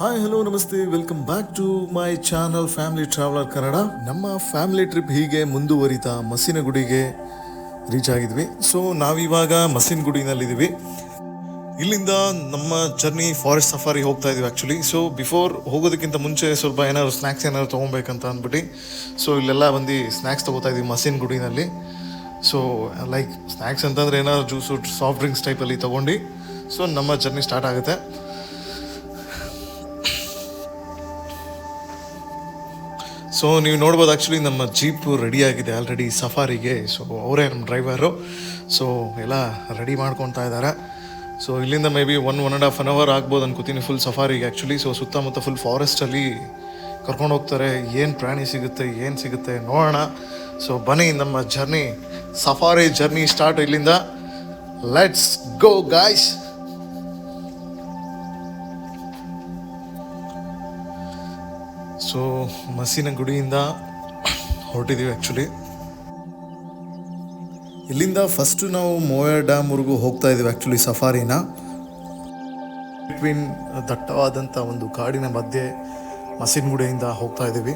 Hi hello ನಮಸ್ತೆ welcome back to my channel family traveller Kannada ನಮ್ಮ family trip ಹೀಗೆ ಮುಂದುವರಿತಾ ಮಸಿನಗುಡಿಗೆ ರೀಚ್ ಆಗಿದ್ವಿ. ಸೊ ನಾವಿವಾಗ ಮಸಿನಗುಡಿನಲ್ಲಿದ್ದೀವಿ. ಇಲ್ಲಿಂದ ನಮ್ಮ ಜರ್ನಿ ಫಾರೆಸ್ಟ್ ಸಫಾರಿ ಹೋಗ್ತಾ ಇದೀವಿ ಆ್ಯಕ್ಚುಲಿ ಸೊ ಬಿಫೋರ್ ಹೋಗೋದಕ್ಕಿಂತ ಮುಂಚೆ ಸ್ವಲ್ಪ ಏನಾದ್ರು ಸ್ನ್ಯಾಕ್ಸ್ ಏನಾದ್ರು ತೊಗೊಬೇಕಂತ ಅಂದ್ಬಿಟ್ಟು ಸೊ ಇಲ್ಲೆಲ್ಲ ಬಂದು ಸ್ನ್ಯಾಕ್ಸ್ ತೊಗೋತಾ ಇದೀವಿ ಮಸಿನ ಗುಡಿನಲ್ಲಿ ಸೊ ಲೈಕ್ ಸ್ನ್ಯಾಕ್ಸ್ ಅಂತಂದ್ರೆ ಏನಾದ್ರು ಜ್ಯೂಸು ಸಾಫ್ಟ್ ಡ್ರಿಂಕ್ಸ್ ಟೈಪಲ್ಲಿ ತೊಗೊಂಡು ಸೊ ನಮ್ಮ ಜರ್ನಿ ಸ್ಟಾರ್ಟ್ ಆಗುತ್ತೆ. ಸೊ ನೀವು ನೋಡ್ಬೋದು ಆ್ಯಕ್ಚುಲಿ ನಮ್ಮ ಜೀಪು ರೆಡಿ ಆಗಿದೆ ಆಲ್ರೆಡಿ ಸಫಾರಿಗೆ ಸೊ ಅವರೇ ನಮ್ಮ ಡ್ರೈವರು ಸೊ ಎಲ್ಲ ರೆಡಿ ಮಾಡ್ಕೊತಾ ಇದ್ದಾರೆ. ಸೊ ಇಲ್ಲಿಂದ maybe one one and half an hour ಆಗ್ಬೋದು ಅನ್ಕೋತೀನಿ ಫುಲ್ ಸಫಾರಿಗೆ ಆ್ಯಕ್ಚುಲಿ ಸೊ ಸುತ್ತಮುತ್ತ ಫುಲ್ ಫಾರೆಸ್ಟಲ್ಲಿ ಕರ್ಕೊಂಡು ಹೋಗ್ತಾರೆ. ಏನು ಪ್ರಾಣಿ ಸಿಗುತ್ತೆ, ಏನು ಸಿಗುತ್ತೆ ನೋಡೋಣ. ಸೊ ಬನ್ನಿ ನಮ್ಮ ಜರ್ನಿ ಸಫಾರಿ ಜರ್ನಿ ಸ್ಟಾರ್ಟ್ ಇಲ್ಲಿಂದ. ಲೆಟ್ಸ್ ಗೋ ಗಾಯ್ಸ್ ಸೊ ಮಸೀನ ಗುಡಿಯಿಂದ ಹೊರಟಿದ್ದೀವಿ ಆ್ಯಕ್ಚುಲಿ ಇಲ್ಲಿಂದ ಫಸ್ಟು ನಾವು ಮೋಯ ಡ್ಯಾಮ್ವರೆಗೂ ಹೋಗ್ತಾ ಇದ್ದೀವಿ ಆ್ಯಕ್ಚುಲಿ ಸಫಾರಿನ. ಬಿಟ್ವೀನ್ ದಟ್ಟವಾದಂಥ ಒಂದು ಕಾಡಿನ ಮಧ್ಯೆ ಮಸಿನಗುಡಿಯಿಂದ ಹೋಗ್ತಾ ಇದ್ದೀವಿ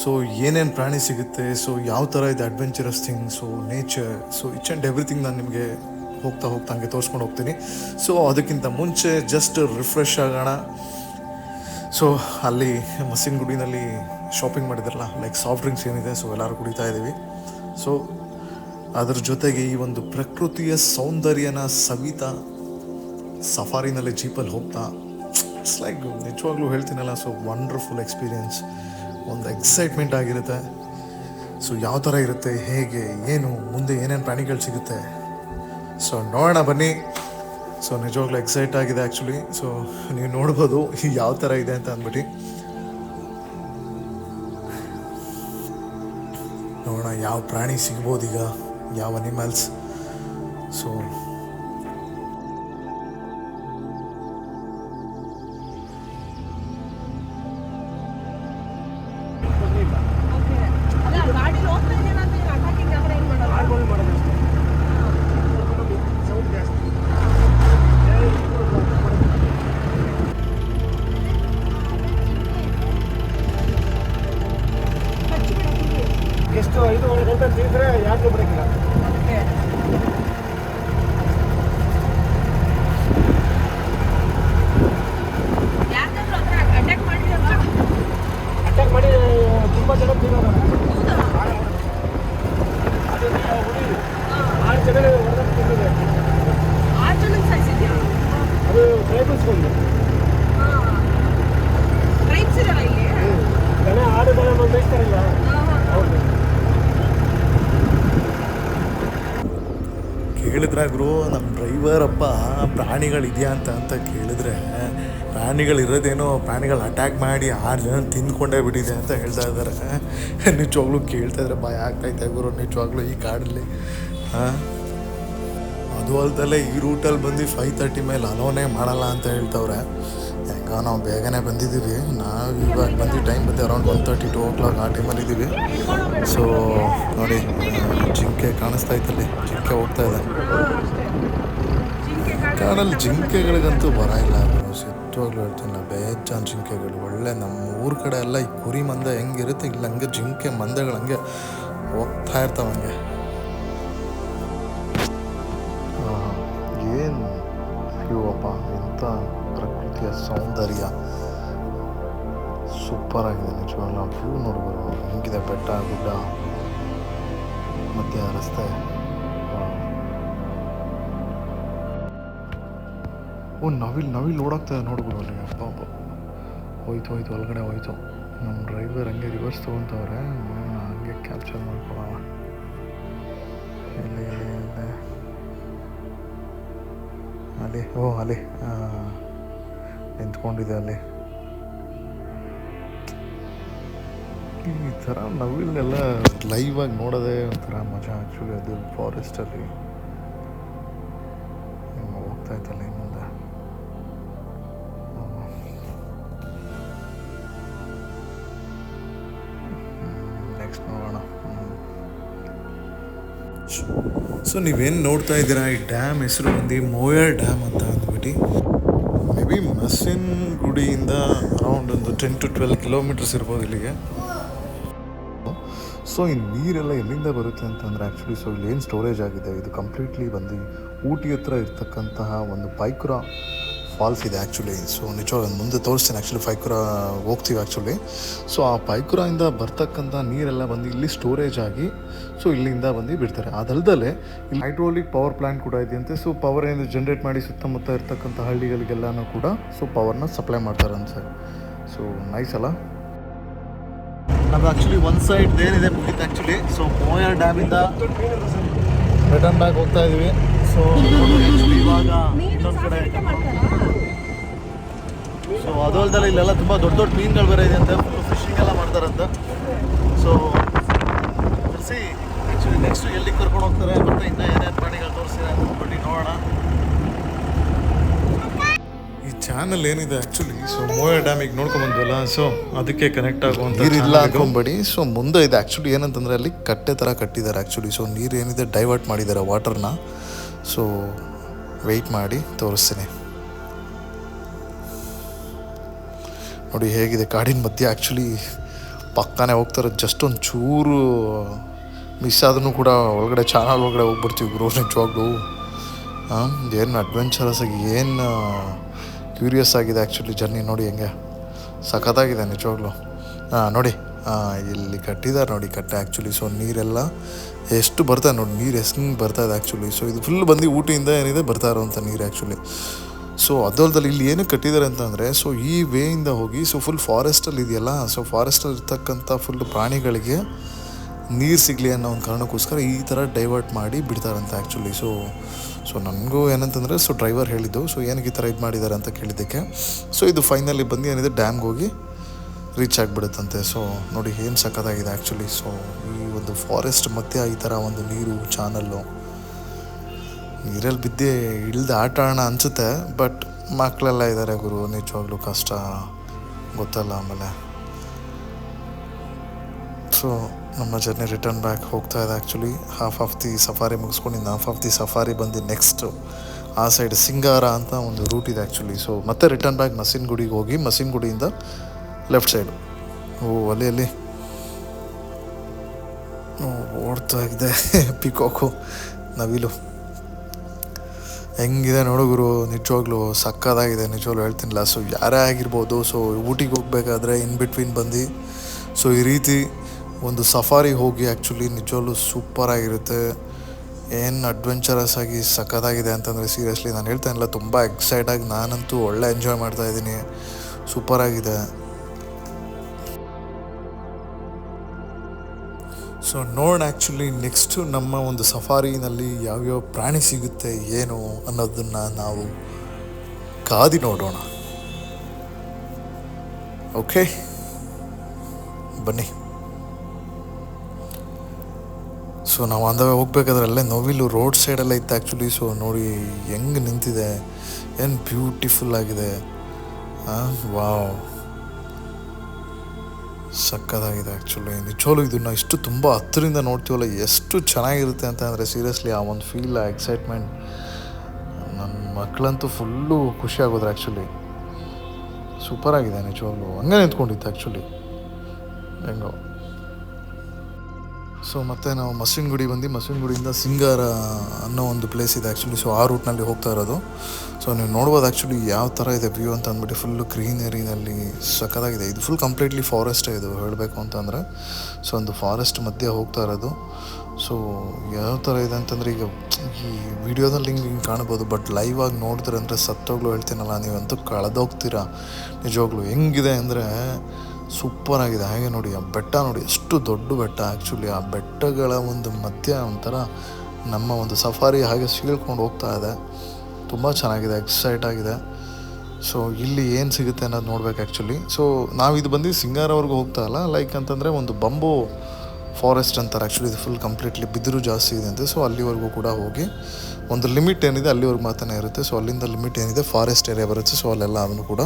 ಸೊ ಏನೇನು ಪ್ರಾಣಿ ಸಿಗುತ್ತೆ? ಸೊ ಯಾವ ಥರ ಇದೆ adventurous thing so nature so each and everything ನಾನು ನಿಮಗೆ ಹೋಗ್ತಾ ಹೋಗ್ತಾ ಹಂಗೆ ತೋರಿಸ್ಕೊಂಡು ಹೋಗ್ತೀನಿ. ಸೊ ಅದಕ್ಕಿಂತ ಮುಂಚೆ ಜಸ್ಟ್ ರಿಫ್ರೆಶ್ ಆಗೋಣ. ಸೊ ಅಲ್ಲಿ ಮಸಿನ್ ಗುಡಿನಲ್ಲಿ ಶಾಪಿಂಗ್ ಮಾಡಿದ್ರಲ್ಲ ಲೈಕ್ ಸಾಫ್ಟ್ ಡ್ರಿಂಕ್ಸ್ ಏನಿದೆ ಸೊ ಎಲ್ಲರೂ ಕುಡಿತಾ ಇದ್ದೀವಿ. ಸೊ ಅದರ ಜೊತೆಗೆ ಈ ಒಂದು ಪ್ರಕೃತಿಯ ಸೌಂದರ್ಯನ ಸವಿತಾ ಸಫಾರಿನಲ್ಲಿ ಜೀಪಲ್ಲಿ ಹೋಗ್ತಾ ಇಟ್ಸ್ ಲೈಕ್ ನಿಜವಾಗ್ಲೂ ಹೇಳ್ತೀನಲ್ಲ ಸೊ ವಂಡರ್ಫುಲ್ ಎಕ್ಸ್ಪೀರಿಯನ್ಸ್ ಒಂದು ಎಕ್ಸೈಟ್ಮೆಂಟ್ ಆಗಿರುತ್ತೆ. ಸೊ ಯಾವ ಥರ ಇರುತ್ತೆ, ಹೇಗೆ, ಏನು, ಮುಂದೆ ಏನೇನು ಪ್ರಾಣಿಗಳು ಸಿಗುತ್ತೆ. ಸೊ ನೋಡೋಣ ಬನ್ನಿ. ಸೊ ನಿಜವಾಗ್ಲೂ ಎಕ್ಸೈಟ್ ಆಗಿದೆ ಆ್ಯಕ್ಚುಲಿ ಸೊ ನೀವು ನೋಡ್ಬೋದು ಯಾವ ಥರ ಇದೆ ಅಂತ ಅಂದ್ಬಿಟ್ಟು. ನೋಡೋಣ, ಯಾವ ಪ್ರಾಣಿ ಸಿಗ್ಬೋದು ಈಗ? ಯಾವ ಅನಿಮಲ್ಸ್ ಸೊ ಎಷ್ಟು ಐದೂವರೆ ಗಂಟೆ ತಿಂದ್ರೆ ಯಾಕೆ ಬರೋಕ್ಕಿಲ್ಲ ಕೇಳಿದ್ರೆ ಗುರು? ನಮ್ಮ ಡ್ರೈವರ್ ಅಪ್ಪ, ಪ್ರಾಣಿಗಳಿದೆಯಾ ಅಂತ ಅಂತ ಕೇಳಿದ್ರೆ, ಪ್ರಾಣಿಗಳಿರೋದೇನೋ, ಪ್ರಾಣಿಗಳು ಅಟ್ಯಾಕ್ ಮಾಡಿ ಆರು ಜನ ತಿಂದ್ಕೊಂಡೇ ಬಿಟ್ಟಿದೆ ಅಂತ ಹೇಳ್ತಾ ಇದ್ದಾರೆ ನಿಜವಾಗ್ಲೂ ಕೇಳ್ತಾ ಇದ್ರೆ ಭಯ ಆಗ್ತೈತೆ ಗುರು, ನಿಜವಾಗ್ಲೂ ಈ ಕಾಡಲ್ಲಿ. ಹಾಂ? ಅದು ಅಲ್ದಲ್ಲೇ ಈ ರೂಟಲ್ಲಿ ಬಂದು ಫೈವ್ ತರ್ಟಿ ಮೇಲೆ ಅಲೋನೇ ಮಾಡಲ್ಲ ಅಂತ ಹೇಳ್ತವ್ರೆ. ಹೆಂಗ ನಾವು ಬೇಗನೆ ಬಂದಿದ್ದೀವಿ. ನಾವು ಇವಾಗ ಬಂದು ಟೈಮ್ ಬಂದು around one thirty two o'clock ಆ ಟೈಮಲ್ಲಿ ಇದ್ದೀವಿ ಸೊ ನೋಡಿ, ಜಿಂಕೆ ಕಾಣಿಸ್ತಾ ಇತ್ತಲ್ಲಿ ಜಿಂಕೆ ಹೋಗ್ತಾ ಇದೆ. ಕಾಡಲ್ಲಿ ಜಿಂಕೆಗಳಿಗಂತೂ ಬರ ಇಲ್ಲ. ಸಿಟ್ಟವಾಗ್ಲೂ ಹೇಳ್ತೀನಿ ನಾವು ಬೇಜಾನ್ ಜಿಂಕೆಗಳು. ಒಳ್ಳೆ ನಮ್ಮ ಊರ ಕಡೆ ಎಲ್ಲ ಈ ಕುರಿ ಮಂದೆ ಹೆಂಗಿರುತ್ತೆ, ಇಲ್ಲ ಹಂಗೆ ಜಿಂಕೆ ಮಂದೆಗಳು ಹಂಗೆ ಹೋಗ್ತಾ ಇರ್ತಾವೆ ಹಂಗೆ. ಏನು? ಅಯ್ಯೋ ಅಪ್ಪ ಎಂಥ ಪ್ರಕೃತಿಯ ಸೌಂದರ್ಯ ಸೂಪರ್ ಆಗಿದೆ ನಿಜವಾಗ್ಲೂ. ವ್ಯೂ ನೋಡ್ಬೋದು. ಹೆಂಗಿದೆ ಬೆಟ್ಟ, ಗುಡ್ಡ ಮಧ್ಯ ರಸ್ತೆ. ಓ, ನವಿಲ್ ನವಿಲ್ ಓಡಾಗ್ತದೆ ನೋಡ್ಬೋದು ಅಲ್ಲಿ. ಅಪ್ಪ ಹೋಯ್ತು ಹೋಯ್ತು, ಒಳಗಡೆ ಹೋಯ್ತು. ನಮ್ಮ ಡ್ರೈವರ್ ಹಂಗೆ ರಿವರ್ಸ್ ತೊಗೊತವ್ರೆ. ಹಂಗೆ ಕ್ಯಾಪ್ಚರ್ ಮಾಡ್ಕೊಳ್ಳೋಣ. ಎಲ್ಲಿ ಅಲ್ಲಿ, ಓ, ಅಲ್ಲಿ. ನಿಂತ್ಕೊಂಡಿದೆ ಅಲ್ಲಿ. ಈ ಥರ ಲೈವ್ ಆಗಿ ನೋಡೋದೇ ಒಂಥರ ಮಜಾ ಆ್ಯಕ್ಚುಲಿ ಅದು ಫಾರೆಸ್ಟಲ್ಲಿ ಹೋಗ್ತಾ ಇತ್ತಲ್ಲ ಮುಂದೆ ನೆಕ್ಸ್ಟ್ ನೋಡೋಣ. ಸೊ ನೀವೇನು ನೋಡ್ತಾ ಇದ್ದೀರಾ? ಈ ಡ್ಯಾಮ್ ಹೆಸರು ಬಂದು ಮೋಯರ್ ಡ್ಯಾಮ್ ಅಂತ ಅಂದ್ಬಿಟ್ಟು. ಮೇ ಇದ್ದೀವಿ ಮಸಿನ್ ಗುಡಿಯಿಂದ ಅರೌಂಡ್ ಒಂದು ಟೆನ್ ಟು ಟ್ವೆಲ್ ಕಿಲೋಮೀಟರ್ಸ್ ಇರ್ಬೋದು ಇಲ್ಲಿಗೆ. ಸೊ ಈ ನೀರೆಲ್ಲ ಎಲ್ಲಿಂದ ಬರುತ್ತೆ ಅಂತಂದರೆ ಆ್ಯಕ್ಚುಲಿ ಸೊ ಇಲ್ಲಿ ಏನು ಸ್ಟೋರೇಜ್ ಆಗಿದೆ? ಇದು ಕಂಪ್ಲೀಟ್ಲಿ ಬಂದು ಊಟಿ ಹತ್ರ ಇರ್ತಕ್ಕಂತಹ ಒಂದು ಪೈಕುರ ಫಾಲ್ಸ್ ಇದೆ ಆ್ಯಕ್ಚುಲಿ ಸೊ ನಿಜವಾಗ ಮುಂದೆ ತೋರಿಸ್ತೀನಿ ಆ್ಯಕ್ಚುಲಿ ಪೈಕುರ ಹೋಗ್ತೀವಿ ಆ್ಯಕ್ಚುಲಿ ಸೊ ಆ ಪೈಕುರದಿಂದ ಬರ್ತಕ್ಕಂಥ ನೀರೆಲ್ಲ ಬಂದು ಇಲ್ಲಿ ಸ್ಟೋರೇಜ್ ಆಗಿ ಸೊ ಇಲ್ಲಿಂದ ಬಂದು ಬಿಡ್ತಾರೆ. ಅದಲ್ಲದೆ ಇಲ್ಲಿ ಹೈಡ್ರೋಲಿಕ್ ಪವರ್ ಪ್ಲ್ಯಾಂಟ್ ಕೂಡ ಇದೆಯಂತೆ ಸೊ ಪವರ್ ಏನು ಜನ್ರೇಟ್ ಮಾಡಿ ಸುತ್ತಮುತ್ತ ಇರ್ತಕ್ಕಂಥ ಹಳ್ಳಿಗಳಿಗೆಲ್ಲನೂ ಕೂಡ ಸೊ ಪವರ್ನ ಸಪ್ಲೈ ಮಾಡ್ತಾರೆ ಅಂತ ಸರ್ ಸೊ ನೈಸ್ ಅಲ್ಲ? ನಮ್ಮ ಆ್ಯಕ್ಚುಲಿ ಒಂದು ಸೈಡ್ ಏನಿದೆ ಮುಗಿತು ಆ್ಯಕ್ಚುಲಿ ಸೊ ಮೋಯರ್ ಡ್ಯಾಮಿಂದ ರಿಟರ್ನ್ ಬ್ಯಾಕ್ ಹೋಗ್ತಾ ಇದೀವಿ. ಸೊ ಆ್ಯಕ್ಚುಲಿ ಇವಾಗ ಇನ್ನೊಂದು ಕಡೆ ಸೊ ಅದು ಅಲ್ದಲ್ಲ ಇಲ್ಲೆಲ್ಲ ತುಂಬ ದೊಡ್ಡ ದೊಡ್ಡ ಮೀನುಗಳು ಬೇರೆ ಇದೆ ಅಂತ ಫಿಶಿಂಗ್ ಎಲ್ಲ ಮಾಡ್ತಾರಂತೆ. ಸೊ ತೋರಿಸಿ ಆ್ಯಕ್ಚುಲಿ ನೆಕ್ಸ್ಟ್ ಎಲ್ಲಿಗೆ ಕರ್ಕೊಂಡು ಹೋಗ್ತಾರೆ ಮತ್ತೆ ಇನ್ನೂ ಏನೇನು ಪ್ರಾಣಿಗಳು ತೋರಿಸಿದೆ ಅಂತ ಅಂದ್ಬಿಟ್ಟು ನೋಡೋಣ. ಈ ಚಾನಲ್ ಏನಿದೆ ಆ್ಯಕ್ಚುಲಿ ಸೊ ಮೋಯ ಡ್ಯಾಮಿಗೆ ನೋಡ್ಕೊಂಬಂದ್ವಲ್ಲ ಸೊ ಅದಕ್ಕೆ ಕನೆಕ್ಟ್ ಆಗುವಂಥ ನೀರಿಲ್ಲ ಅನ್ಕೊಂಬೇಡಿ ಸೊ ಮುಂದೆ ಇದೆ. ಆ್ಯಕ್ಚುಲಿ ಏನಂತಂದ್ರೆ ಅಲ್ಲಿ ಕಟ್ಟೆ ಥರ ಕಟ್ಟಿದ್ದಾರೆ ಆ್ಯಕ್ಚುಲಿ ಸೊ ನೀರು ಏನಿದೆ ಡೈವರ್ಟ್ ಮಾಡಿದ್ದಾರೆ ವಾಟರ್ನ ಸೊ ವೆಯ್ಟ್ ಮಾಡಿ ತೋರಿಸ್ತೀನಿ. ನೋಡಿ ಹೇಗಿದೆ, ಕಾಡಿನ ಮಧ್ಯೆ ಆ್ಯಕ್ಚುಲಿ ಪಕ್ಕನೇ ಹೋಗ್ತಾರೆ ಜಸ್ಟ್ ಒಂದು ಚೂರು ಮಿಸ್ ಆದ್ರೂ ಕೂಡ ಒಳಗಡೆ ಚಾನಲ್ ಒಳಗಡೆ ಹೋಗ್ಬಿಡ್ತೀವಿ ಗುರು, ನಿಜವಾಗ್ಲೂ. ಏನು ಅಡ್ವೆಂಚರಸ್ ಆಗಿ, ಏನು ಕ್ಯೂರಿಯಸ್ ಆಗಿದೆ ಆ್ಯಕ್ಚುಲಿ ಜರ್ನಿ ನೋಡಿ ಹೆಂಗೆ. ಸಖತ್ತಾಗಿದೆ ನಿಜವಾಗ್ಲೂ. ಹಾಂ, ನೋಡಿ. ಹಾಂ ಇಲ್ಲಿ ಕಟ್ಟಿದ್ದಾರೆ ನೋಡಿ, ಕಟ್ಟೆ ಆ್ಯಕ್ಚುಲಿ ಸೊ ನೀರೆಲ್ಲ ಎಷ್ಟು ಬರ್ತಾ ನೋಡಿ, ನೀರು ಎಷ್ಟು ಬರ್ತಾ ಇದೆ ಆ್ಯಕ್ಚುಲಿ ಸೊ ಇದು ಫುಲ್ ಬಂದು ಊಟಿಯಿಂದ ಏನಿದೆ, ಬರ್ತಾ ಇರೋವಂಥ ನೀರು ಆ್ಯಕ್ಚುಲಿ ಸೊ ಅದಲ್ದಲ್ಲಿ ಇಲ್ಲಿ ಏನು ಕಟ್ಟಿದ್ದಾರೆ ಅಂತಂದರೆ ಸೊ ಈ ವೇಯಿಂದ ಹೋಗಿ ಸೊ ಫುಲ್ ಫಾರೆಸ್ಟಲ್ಲಿ ಇದೆಯಲ್ಲ ಸೊ ಫಾರೆಸ್ಟಲ್ಲಿ ಇರ್ತಕ್ಕಂಥ ಫುಲ್ ಪ್ರಾಣಿಗಳಿಗೆ ನೀರು ಸಿಗಲಿ ಅನ್ನೋ ಒಂದು ಕಾರಣಕ್ಕೋಸ್ಕರ ಈ ಥರ ಡೈವರ್ಟ್ ಮಾಡಿ ಬಿಡ್ತಾರಂತೆ ಆ್ಯಕ್ಚುಲಿ ಸೊ ಸೊ ನನಗೂ ಏನಂತಂದರೆ ಸೊ ಡ್ರೈವರ್ ಹೇಳಿದ್ದು ಸೊ ಏನಕ್ಕೆ ಈ ಥರ ಇದು ಮಾಡಿದ್ದಾರೆ ಅಂತ ಕೇಳಿದ್ದಕ್ಕೆ. ಸೊ ಇದು ಫೈನಲಿ ಬಂದು ಏನಿದೆ ಡ್ಯಾಮ್ಗೆ ಹೋಗಿ ರೀಚ್ ಆಗಿಬಿಡುತ್ತಂತೆ. ಸೊ ನೋಡಿ ಏನು ಸಖತ್ತಾಗಿದೆ ಆ್ಯಕ್ಚುಲಿ ಸೊ ಈ ಒಂದು ಫಾರೆಸ್ಟ್ ಮತ್ತೆ ಈ ಥರ ಒಂದು ನೀರು ಚಾನಲ್ಲು ನೀರಲ್ಲಿ ಬಿದ್ದೆ ಇಳ್ದು ಆಟ ಆಡೋಣ ಅನಿಸುತ್ತೆ ಬಟ್ ಮಕ್ಕಳೆಲ್ಲ ಇದ್ದಾರೆ ಗುರು, ನಿಜವಾಗ್ಲೂ ಕಷ್ಟ. ಗೊತ್ತಲ್ಲ ಆಮೇಲೆ. ಸೊ ನಮ್ಮ ಜರ್ನಿ ರಿಟರ್ನ್ ಬ್ಯಾಕ್ ಹೋಗ್ತಾ ಇದೆ actually half of the safari ಮುಗಿಸ್ಕೊಂಡು ಹಾಫ್ ಆಫ್ ದಿ ಸಫಾರಿ ಬಂದು ನೆಕ್ಸ್ಟ್ ಆ ಸೈಡ್ ಸಿಂಗಾರ ಅಂತ ಒಂದು ರೂಟ್ ಇದೆ ಆ್ಯಕ್ಚುಲಿ ಸೊ ಮತ್ತೆ ರಿಟರ್ನ್ ಬ್ಯಾಕ್ ಮಸೀನ್ ಗುಡಿಗೆ ಹೋಗಿ, ಮಸೀನ್ ಗುಡಿಯಿಂದ ಲೆಫ್ಟ್ ಸೈಡು ಓ, ಅಲ್ಲಿ ಓಡ್ತಾ ಇದೆ. ಪಿಕಾಕು ನವಿಲು. ಹೆಂಗಿದೆ ನೋಡು ಗುರು, ನಿಜವಾಗ್ಲೂ ಸಕ್ಕದಾಗಿದೆ ನಿಜವಾಗ್ಲೂ ಹೇಳ್ತೀನಿಲ್ಲ. ಸೊ ಯಾರೇ ಆಗಿರ್ಬೋದು ಸೊ ಊಟಿಗೆ ಹೋಗ್ಬೇಕಾದ್ರೆ ಇನ್ ಬಿಟ್ವೀನ್ ಬಂದು ಸೊ ಈ ರೀತಿ ಒಂದು ಸಫಾರಿ ಹೋಗಿ ಆ್ಯಕ್ಚುಲಿ ನಿಜವಾಗ್ಲೂ ಸೂಪರಾಗಿರುತ್ತೆ ಏನು ಅಡ್ವೆಂಚರಸ್ ಆಗಿ ಸಕ್ಕತ್ತಾಗಿದೆ ಅಂತಂದರೆ ಸೀರಿಯಸ್ಲಿ ನಾನು ಹೇಳ್ತಾನಿಲ್ಲ ತುಂಬ ಎಕ್ಸೈಟಾಗಿ ನಾನಂತೂ ಒಳ್ಳೆ ಎಂಜಾಯ್ ಮಾಡ್ತಾ ಇದ್ದೀನಿ. ಸೂಪರಾಗಿದೆ ಸೊ ನೋಡೋಣ ಆ್ಯಕ್ಚುಲಿ ನೆಕ್ಸ್ಟು ನಮ್ಮ ಒಂದು ಸಫಾರಿನಲ್ಲಿ ಯಾವ್ಯಾವ ಪ್ರಾಣಿ ಸಿಗುತ್ತೆ ಏನು ಅನ್ನೋದನ್ನು ನಾವು ಕಾದಿ ನೋಡೋಣ. ಓಕೆ ಬನ್ನಿ. ಸೊ ನಾವು ಅಂದವೇ ಹೋಗ್ಬೇಕಾದ್ರೆ ಅಲ್ಲೇ ನೋವಿಲು ರೋಡ್ ಸೈಡೆಲ್ಲ ಇತ್ತು ಆ್ಯಕ್ಚುಲಿ ಸೊ ನೋಡಿ ಹೆಂಗೆ ನಿಂತಿದೆ. ಏನು ಬ್ಯೂಟಿಫುಲ್ ಆಗಿದೆ. ವಾವ್ ಸಕ್ಕತ್ತಾಗಿದೆ ಆ್ಯಕ್ಚುಲಿ ನಿಜವಾಗ್ಲೂ ಇದನ್ನು ಇಷ್ಟು ತುಂಬ ಹತ್ತರಿಂದ ನೋಡ್ತೀವಲ್ಲ, ಎಷ್ಟು ಚೆನ್ನಾಗಿರುತ್ತೆ ಅಂತ ಅಂದರೆ ಸೀರಿಯಸ್ಲಿ ಆ ಒಂದು ಫೀಲ್ ಆ ಎಕ್ಸೈಟ್ಮೆಂಟ್ ನನ್ನ ಮಕ್ಕಳಂತೂ ಫುಲ್ಲು ಖುಷಿ ಆಗೋದ್ರು ಆ್ಯಕ್ಚುಲಿ ಸೂಪರಾಗಿದೆ ನಿಜವಾಗ್ಲೂ. ಹಂಗೆ ನಿಂತ್ಕೊಂಡಿತ್ತು ಆ್ಯಕ್ಚುಲಿ ಹೆಂಗೋ. ಸೊ ಮತ್ತೆ ನಾವು ಮಸಿನ್ಗುಡಿ ಬಂದು ಮಸಿನ್ಗುಡಿಯಿಂದ ಸಿಂಗಾರ ಅನ್ನೋ ಒಂದು ಪ್ಲೇಸ್ ಇದೆ ಆ್ಯಕ್ಚುಲಿ ಸೊ ಆ ರೂಟ್ನಲ್ಲಿ ಹೋಗ್ತಾ ಇರೋದು. ಸೊ ನೀವು ನೋಡ್ಬೋದು ಆ್ಯಕ್ಚುಲಿ ಯಾವ ಥರ ಇದೆ ವ್ಯೂ ಅಂತ ಅಂದ್ಬಿಟ್ಟು ಫುಲ್ಲು ಗ್ರೀನರಿನಲ್ಲಿ ಸಖತ್ತಾಗಿದೆ. ಇದು ಫುಲ್ ಕಂಪ್ಲೀಟ್ಲಿ ಫಾರೆಸ್ಟೇ ಇದು ಹೇಳಬೇಕು ಅಂತಂದರೆ ಸೊ ಒಂದು ಫಾರೆಸ್ಟ್ ಮಧ್ಯೆ ಹೋಗ್ತಾ ಇರೋದು. ಸೊ ಯಾವ ಥರ ಇದೆ ಅಂತಂದರೆ ಈಗ ಈ ವಿಡಿಯೋದಲ್ಲಿ ಹಿಂಗೆ ಹಿಂಗೆ ಕಾಣ್ಬೋದು ಬಟ್ ಲೈವ್ ಆಗಿ ನೋಡಿದ್ರೆ ಅಂದರೆ ಸತ್ತೋಗ್ಲು ಹೇಳ್ತೀನಲ್ಲ, ನೀವಂತೂ ಕಳೆದೋಗ್ತೀರಾ? ನಿಜವಾಗ್ಲೂ ಹೆಂಗಿದೆ ಅಂದರೆ ಸೂಪರ್ ಆಗಿದೆ ಹಾಗೆ ನೋಡಿ, ಆ ಬೆಟ್ಟ ನೋಡಿ, ಎಷ್ಟು ದೊಡ್ಡ ಬೆಟ್ಟ ಆ್ಯಕ್ಚುಲಿ ಆ ಬೆಟ್ಟಗಳ ಒಂದು ಮಧ್ಯ ಒಂಥರ ನಮ್ಮ ಒಂದು ಸಫಾರಿ ಹಾಗೆ ಸೀಳ್ಕೊಂಡು ಹೋಗ್ತಾ ಇದೆ. ತುಂಬ ಚೆನ್ನಾಗಿದೆ ಎಕ್ಸೈಟ್ ಆಗಿದೆ. ಸೊ ಇಲ್ಲಿ ಏನು ಸಿಗುತ್ತೆ ಅನ್ನೋದು ನೋಡ್ಬೇಕು ಆ್ಯಕ್ಚುಲಿ ಸೊ ನಾವು ಇದು ಬಂದು ಸಿಂಗಾರವರೆಗೂ ಹೋಗ್ತಾ ಇಲ್ಲ. ಲೈಕ್ ಅಂತಂದರೆ ಒಂದು ಬಂಬು ಫಾರೆಸ್ಟ್ ಅಂತಾರೆ. ಆ್ಯಕ್ಚುಲಿ ಇದು ಫುಲ್ ಕಂಪ್ಲೀಟ್ಲಿ ಬಿದಿರು ಜಾಸ್ತಿ ಇದೆ ಅಂತ. ಸೊ ಅಲ್ಲಿವರೆಗೂ ಕೂಡ ಹೋಗಿ ಒಂದು ಲಿಮಿಟ್ ಏನಿದೆ, ಅಲ್ಲಿವರೆಗೂ ಮಾತ್ರ ಇರುತ್ತೆ. ಸೊ ಅಲ್ಲಿಂದ ಲಿಮಿಟ್ ಏನಿದೆ ಫಾರೆಸ್ಟ್ ಏರಿಯಾ ಬರುತ್ತೆ. ಸೊ ಅಲ್ಲೆಲ್ಲ ಅದನ್ನು ಕೂಡ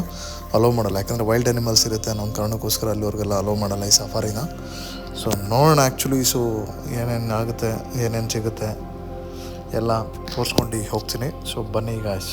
ಅಲೋ ಮಾಡಲ್ಲ. ಯಾಕಂದರೆ ವೈಲ್ಡ್ ಅನಿಮಲ್ಸ್ ಇರುತ್ತೆ ಅನ್ನೋ ಒಂದು ಕಾರಣಕ್ಕೋಸ್ಕರ ಅಲ್ಲಿವರೆಗೆಲ್ಲ ಅಲೋ ಮಾಡಲ್ಲ ಈ ಸಫಾರಿನ ಸೊ ನೋಡೋಣ ಆ್ಯಕ್ಚುಲಿ ಸೊ ಏನೇನು ಆಗುತ್ತೆ, ಏನೇನು ಸಿಗುತ್ತೆ, ಎಲ್ಲ ತೋರಿಸ್ಕೊಂಡು ಹೋಗ್ತೀನಿ. ಸೊ ಬನ್ನಿ ಗಾಯ್ಸ್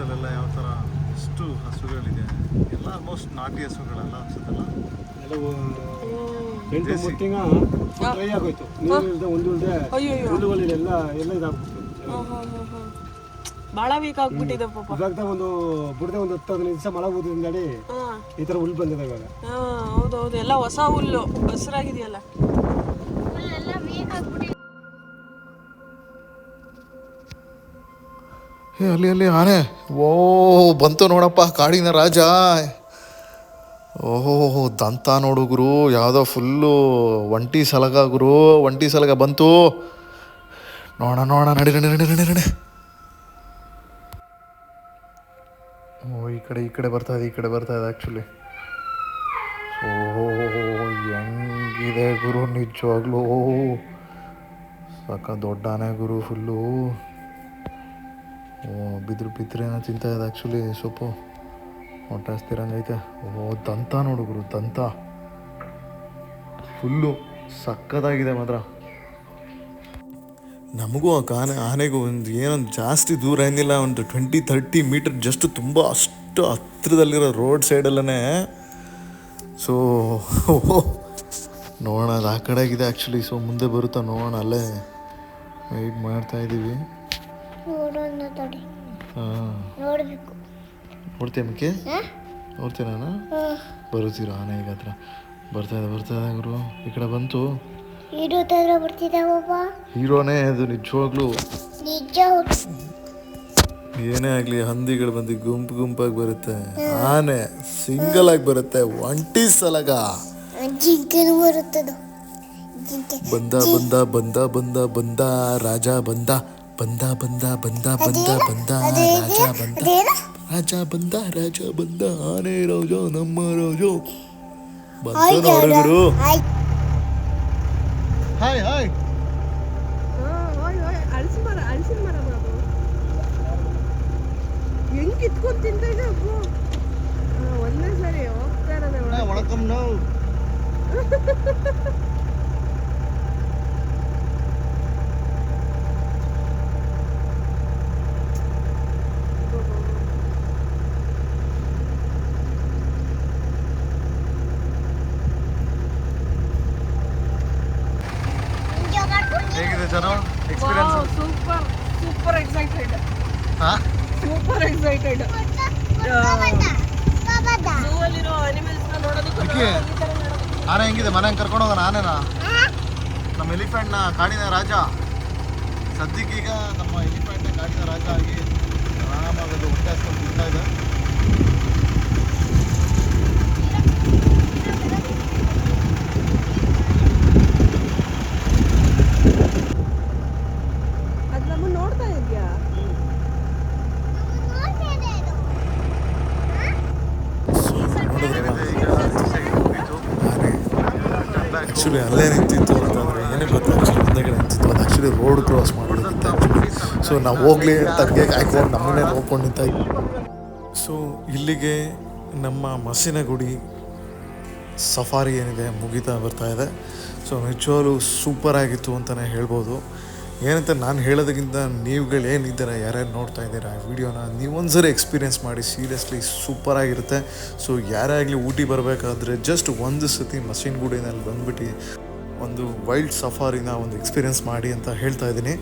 ಫಾರೆಸ್ಟಲ್ಲೆಲ್ಲ ಯಾವ ಥರ ಎಷ್ಟು ಹಸುಗಳಿದೆ. ಎಲ್ಲ ಆಲ್ಮೋಸ್ಟ್ ನಾಟಿ ಹಸುಗಳೆಲ್ಲ ಅನ್ಸುತ್ತಲ್ಲ? ಎಲ್ಲವೂ ಎಂಟು ಮೂರು ತಿಂಗಳ ಡ್ರೈ ಆಗೋಯ್ತು. ನೀರು ಇಲ್ಲದೆ ಒಂದು ಇಲ್ಲದೆ. ಹುಲ್ಲುಗಳಿಲ್ಲ ಎಲ್ಲ ಇದಾಗ್ಬಿಟ್ಟು ಭಾಳ ವೀಕ್ ಆಗ್ಬಿಟ್ಟಿದೆ ಪಾಪ. ಇವಾಗ ಒಂದು ಬುಡದೆ ಒಂದು ಹತ್ತು ಹದಿನೈದು ದಿವಸ ಮಳೆ ಊದಿದಿಂದಡಿ ಹಾ. ಈ ಥರ ಹುಲ್ಲು ಬಂದಿದೆ ಇವಾಗ. ಹಾ ಹೌದೌದು ಎಲ್ಲ ಹೊಸ ಹುಲ್ಲು. ಹಸಿರಾಗಿದೆಯಲ್ಲ. ಏ, ಅಲ್ಲಿ ಅಲ್ಲಿ, ಆನೆ. ಓ, ಬಂತು ನೋಡಪ್ಪ, ಕಾಡಿನ ರಾಜ. ಓಹೋ, ದಂತ ನೋಡು ಗುರು, ಯಾವುದೋ ಫುಲ್ಲು ಒಂಟಿ ಸಲಗ ಗುರು, ಒಂಟಿ ಸಲಗ ಬಂತು. ನೋಡ ನೋಡ ನಡಿ ನಡಿ ನಡಿ ನಡಿ ನಡಿ. ಓ, ಈ ಕಡೆ ಈ ಕಡೆ ಬರ್ತಾ ಇದೆ, ಈ ಕಡೆ ಬರ್ತಾ ಇದೆ ಆ್ಯಕ್ಚುಲಿ ಓಹೋ, ಹೆಂಗಿದೆ ಗುರು, ನಿಜವಾಗ್ಲೂ. ಸಾಕ ದೊಡ್ಡ ಆನೆ ಗುರು ಫುಲ್ಲು ಬಿದ್ರು ಬಿದ್ರೇನೋ ತಿಂತಾ ಇದೆ ಆ್ಯಕ್ಚುಲಿ ಸೊಪ್ಪು. ಹೊಟ್ಟೆ ಹಸ್ತಿರಂಗೈತೆ ಓ, ದಂತ ನೋಡುಗರು ದಂತ. ಫುಲ್ಲು ಸಕ್ಕದಾಗಿದೆ ಮಾತ್ರ. ನಮಗೂ ಆ ಕಾನೆ ಆನೆಗೂ ಒಂದು ಏನೊಂದು ಜಾಸ್ತಿ ದೂರ ಏನಿಲ್ಲ, ಒಂದು ಟ್ವೆಂಟಿ ತರ್ಟಿ ಮೀಟರ್ ಜಸ್ಟ್ ತುಂಬ ಅಷ್ಟು ಹತ್ತಿರದಲ್ಲಿರೋ ರೋಡ್ ಸೈಡಲ್ಲೇ ಸೊ ನೋಡೋಣ ಅದು ಆ ಕಡೆ ಆಗಿದೆ ಆ್ಯಕ್ಚುಲಿ ಸೊ ಮುಂದೆ ಬರುತ್ತಾ ನೋಡೋಣ, ಅಲ್ಲೇ ವೆಯ್ಟ್ ಮಾಡ್ತಾ ಇದ್ದೀವಿ ನೋಡೋಣ ತಡಿ ಹಾಂ. ನೋಡ್ಬೇಕು. ನೋಡ್ತೀಯ ಮಿಕ್ಕಿ ನೋಡ್ತೀಯ ನಾನು? ಬರುತ್ತೀರ ಆನೆ ಈಗ ಹತ್ರ? ಬರ್ತಾ ಇದೆ ಬರ್ತಾ ಇದೆ ಗುರು. ಈ ಕಡೆ ಬಂತು. ಇಡೋತಾದ್ರೆ ಬರ್ತಿದ್ದಾವಪ್ಪ ಹೀರೋನೇ ಅದು ನಿಜವಾಗ್ಲೂ. ನಿಜ ಏನೇ ಆಗಲಿ ಹಂದಿಗಳು ಬಂದು ಗುಂಪು ಗುಂಪಾಗಿ ಬರುತ್ತೆ. ಆನೆ ಸಿಂಗಲ್ ಆಗಿ ಬರುತ್ತೆ ಒಂಟಿ ಸಲಗ ಜಿಂಕೆನು ಬರುತ್ತದು? ಬಂದ ಬಂದ ಬಂದ ಬಂದ ಬಂದ ರಾಜ ಬಂದ. 번다 번다 번다 번다 번다 라자 번다 라자 번다 라자 번다 아래로죠 넘어로죠 번다 어르그루 하이 하이 안심하라 안심하라 바보 연기 꼭 뛴다고 ಒಂದೇ ಸರಿ ಹೋಗ್ತಾ ಇರೋದೇ ಒಳಕಮ್ ನೋವು. ಹೇಗಿದೆ ಜನ? ಎಕ್ಸ್ಪೀರಿಯನ್ಸ್ ಸೂಪರ್ ಸೂಪರ್ ಎಕ್ಸೈಟೆಡ್ ಹಾ? ಸೂಪರ್ ಎಕ್ಸೈಟೆಡ್ ಆನೆ ಹೆಂಗಿದೆ? ಮನೆಗೆ ಕರ್ಕೊಂಡು ಹೋಗೋಣ ನಾನೇನಾ? ನಮ್ಮ ಎಲಿಫೆಂಟ್ನ ಕಾಡಿನ ರಾಜ. ಸದ್ಯಕ್ಕೀಗ ನಮ್ಮ ಎಲಿಫೆಂಟ್ನ ಕಾಡಿನ ರಾಜ ಆಗಿ ಆರಾಮಾಗಿ ಹೊಟ್ಟೆ ಹಸ್ಕೊಂಡು ತಿಂತಾ ಇದೆ ಅದು ನಮ್ಮನ್ನ ನೋಡ್ತಾ ಇದೆಯಾ ಆ್ಯಕ್ಚುಲಿ ಅಲ್ಲೇ ನಿಂತಿತ್ತು ಅಂತಂದರೆ ಏನೇ ಗೊತ್ತಾ ಆ್ಯಕ್ಚುಲಿ ಮುಂದೆಗಡೆ ನಿಂತಿತ್ತು. ಅದು ಆ್ಯಕ್ಚುಲಿ ರೋಡ್ ಕ್ರಾಸ್ ಮಾಡೋದಕ್ಕಿಂತ ಆ್ಯಕ್ಚುಲಿ ಸೊ ನಾವು ಹೋಗಲಿ ಅಂತ ಹಂಗೆ ಕಾಯ್ಕೊಂಡು ನಮ್ಮನ್ನೇ ನೋಡ್ಕೊಂಡು ನಿಂತ ಸೊ ಇಲ್ಲಿಗೆ ನಮ್ಮ ಮಸಿನಗುಡಿ ಸಫಾರಿ ಏನಿದೆ ಮುಗಿತಾ ಬರ್ತಾ ಇದೆ. ಸೊ ನಿಜವಾಗ್ಲೂ ಸೂಪರ್ ಆಗಿತ್ತು ಅಂತಲೇ ಹೇಳ್ಬೋದು. ಏನಂತ ನಾನು ಹೇಳೋದಕ್ಕಿಂತ ನೀವುಗಳು ಏನಿದ್ದೀರಾ, ಯಾರ್ಯಾರು ನೋಡ್ತಾ ಇದ್ದೀರಾ ವಿಡಿಯೋನ ನೀವೊಂದ್ಸರಿ ಎಕ್ಸ್ಪೀರಿಯೆನ್ಸ್ ಮಾಡಿ ಸೀರಿಯಸ್ಲಿ ಸೂಪರ್ ಆಗಿರುತ್ತೆ. ಸೊ ಯಾರೇ ಆಗಲಿ ಊಟಿ ಬರಬೇಕಾದ್ರೆ ಜಸ್ಟ್ ಒಂದು ಸತಿ ಮಸೀನ್ಗುಡಿನಲ್ಲಿ ಬಂದ್ಬಿಟ್ಟು ಒಂದು ವೈಲ್ಡ್ ಸಫಾರಿನ ಒಂದು ಎಕ್ಸ್ಪೀರಿಯೆನ್ಸ್ ಮಾಡಿ ಅಂತ ಹೇಳ್ತಾ ಇದ್ದೀನಿ.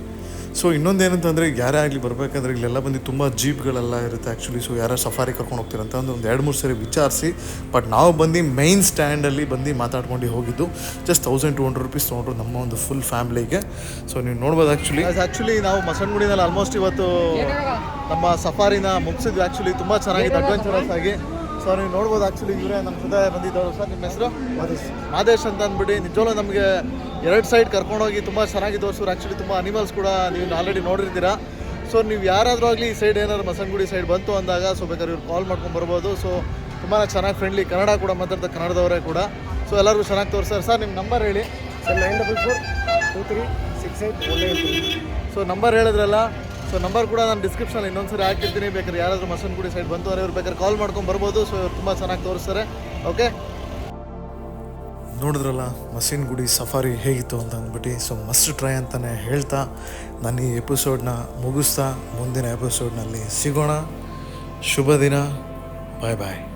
ಸೊ ಇನ್ನೊಂದು ಏನಂತಂದರೆ ಯಾರೇ ಆಗಲಿ ಬರಬೇಕಾದ್ರೆ ಇಲ್ಲೆಲ್ಲ ಬಂದು ತುಂಬ ಜೀಪ್ಗಳೆಲ್ಲ ಇರುತ್ತೆ ಆ್ಯಕ್ಚುಲಿ ಸೊ ಯಾರೋ ಸಫಾರಿ ಕರ್ಕೊಂಡು ಹೋಗ್ತೀರಂತ ಒಂದು ಒಂದು ಎರಡು ಮೂರು ಸರಿ ವಿಚಾರಿಸಿ. ಬಟ್ ನಾವು ಬಂದು ಮೈನ್ ಸ್ಟ್ಯಾಂಡಲ್ಲಿ ಬಂದು ಮಾತಾಡ್ಕೊಂಡು ಹೋಗಿದ್ದು just thousand two hundred rupees ತೊಗೊಂಡ್ರು ನಮ್ಮ ಒಂದು ಫುಲ್ ಫ್ಯಾಮಿಲಿಗೆ ಸೊ ನೀವು ನೋಡ್ಬೋದು ಆ್ಯಕ್ಚುಲಿ ಆ್ಯಕ್ಚುಲಿ ನಾವು ಮಸನಗುಡಿನಲ್ಲಿ ಆಲ್ಮೋಸ್ಟ್ ಇವತ್ತು ನಮ್ಮ ಸಫಾರಿನ ಮುಗಿಸಿದ್ವಿ ಆ್ಯಕ್ಚುಲಿ ತುಂಬ ಚೆನ್ನಾಗಿದೆ ಅಡ್ವೆಂಚರಸ್ ಆಗಿ. ಸೊ ನೀವು ನೋಡ್ಬೋದು ಆ್ಯಕ್ಚುಲಿ ಇವರೇ ನಮ್ಮ ಜೊತೆ ಬಂದಿದ್ದವರು. ಸರ್ ನಿಮ್ಮ ಹೆಸರು? ಮಾದೇಶ್. ಮಾದೇಶ್ ಅಂತ ಅಂದ್ಬಿಟ್ಟು ನಿಜವಲ್ಲೂ ನಮಗೆ ಎರಡು ಸೈಡ್ ಕರ್ಕೊಂಡೋಗಿ ತುಂಬ ಚೆನ್ನಾಗಿ ತೋರಿಸಿದ್ರು ಆ್ಯಕ್ಚುಲಿ ತುಂಬ ಅನಿಮಲ್ಸ್ ಕೂಡ ನೀವು ಆಲ್ರೆಡಿ ನೋಡಿರ್ತೀರಾ. ಸೊ ನೀವು ಯಾರಾದರೂ ಆಗಲಿ ಈ ಸೈಡ್ ಏನಾದ್ರು ಮಸನ್ಗುಡಿ ಸೈಡ್ ಬಂತು ಅಂದಾಗ ಸೊ ಬೇಕಾದ್ರೆ ಇವ್ರು ಕಾಲ್ ಮಾಡ್ಕೊಂಡು ಬರ್ಬೋದು. ಸೊ ತುಂಬಾ ಚೆನ್ನಾಗಿ ಫ್ರೆಂಡ್ಲಿ ಕನ್ನಡ ಕೂಡ ಮಾತಾಡ್ತಾರೆ ಕನ್ನಡದವರೇ ಕೂಡ. ಸೊ ಎಲ್ಲರಿಗೂ ಚೆನ್ನಾಗಿ ತೋರಿಸ್ತಾರೆ. ಸರ್ ನಿಮ್ಮ ನಂಬರ್ ಹೇಳಿ. Sir nine double four two three six eight one eight so number ಹೇಳಿದ್ರಲ್ಲ. ಸೊ ನಂಬರ್ ಕೂಡ ನಾನು ಡಿಸ್ಕ್ರಿಪ್ಷನ್ ಇನ್ನೊಂದು ಸರಿ ಹಾಕಿರ್ತೀನಿ. ಬೇಕಾದ್ರೆ ಯಾರಾದರೂ ಮಸನ್ಗುಡಿ ಸೈಡ್ ಬಂತು ಅಂದ್ರೆ ಇವ್ರು ಬೇಕಾದ್ರೆ ಕಾಲ್ ಮಾಡ್ಕೊಂಡು ಬರ್ಬೋದು. ಸೊ ಇವ್ರು ತುಂಬ ಚೆನ್ನಾಗಿ ತೋರಿಸ್ತಾರೆ. ಓಕೆ ನೋಡಿದ್ರಲ್ಲ, ಮಸೀನ್ ಗುಡಿ ಸಫಾರಿ ಹೇಗಿತ್ತು ಅಂತ ಅಂದ್ಬಿಟ್ಟು ಸೊ ಮಸ್ಟ್ ಟ್ರೈ ಅಂತಲೇ ಹೇಳ್ತಾ ನಾನು ಈ ಎಪಿಸೋಡ್ನ ಮುಗಿಸ್ತಾ, ಮುಂದಿನ ಎಪಿಸೋಡ್ನಲ್ಲಿ ಸಿಗೋಣ. ಶುಭ ದಿನ ಬಾಯ್ ಬಾಯ್